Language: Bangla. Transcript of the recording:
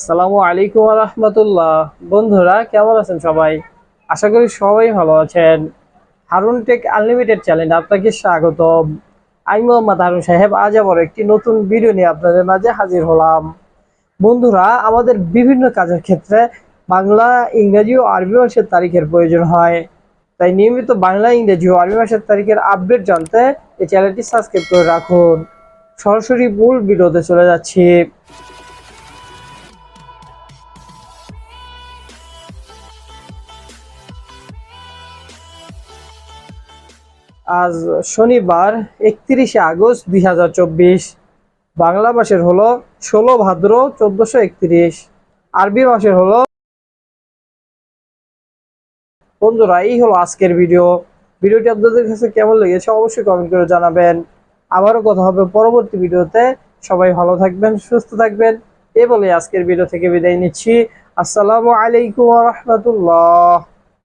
আসসালামু আলাইকুম রহমতুল্লাহ। বন্ধুরা, কেমন আছেন সবাই? আশা করি সবাই ভালো আছেন। হারুন টেক আনলিমিটেড চ্যানেল আপনাকে স্বাগতম। আমি মোহাম্মদ হারুন সাহেব, আজ আবার একটি নতুন ভিডিও নিয়ে আপনাদের মাঝে হাজির হলাম। বন্ধুরা, আমাদের বিভিন্ন কাজের ক্ষেত্রে বাংলা, ইংরেজি ও আরবি মাসের তারিখের প্রয়োজন হয়। তাই নিয়মিত বাংলা, ইংরেজি ও আরবি মাসের তারিখের আপডেট জানতে এই চ্যানেলটি সাবস্ক্রাইব করে রাখুন। সরাসরি মূল ভিডিওতে চলে যাচ্ছি। আজ শনিবার একত্রিশে আগস্ট দুই হাজার চব্বিশ। বাংলা মাসের হলো ষোলো ভাদ্র চোদ্দশো একত্রিশ। আরবি মাসের হলো বন্ধুরা এই হলো আজকের ভিডিও। ভিডিওটি আপনাদের কাছে কেমন লেগেছে অবশ্যই কমেন্ট করে জানাবেন। আবারও কথা হবে পরবর্তী ভিডিওতে। সবাই ভালো থাকবেন, সুস্থ থাকবেন। এ বলে আজকের ভিডিও থেকে বিদায় নিচ্ছি। আসসালামু আলাইকুম রহমতুল্লাহ।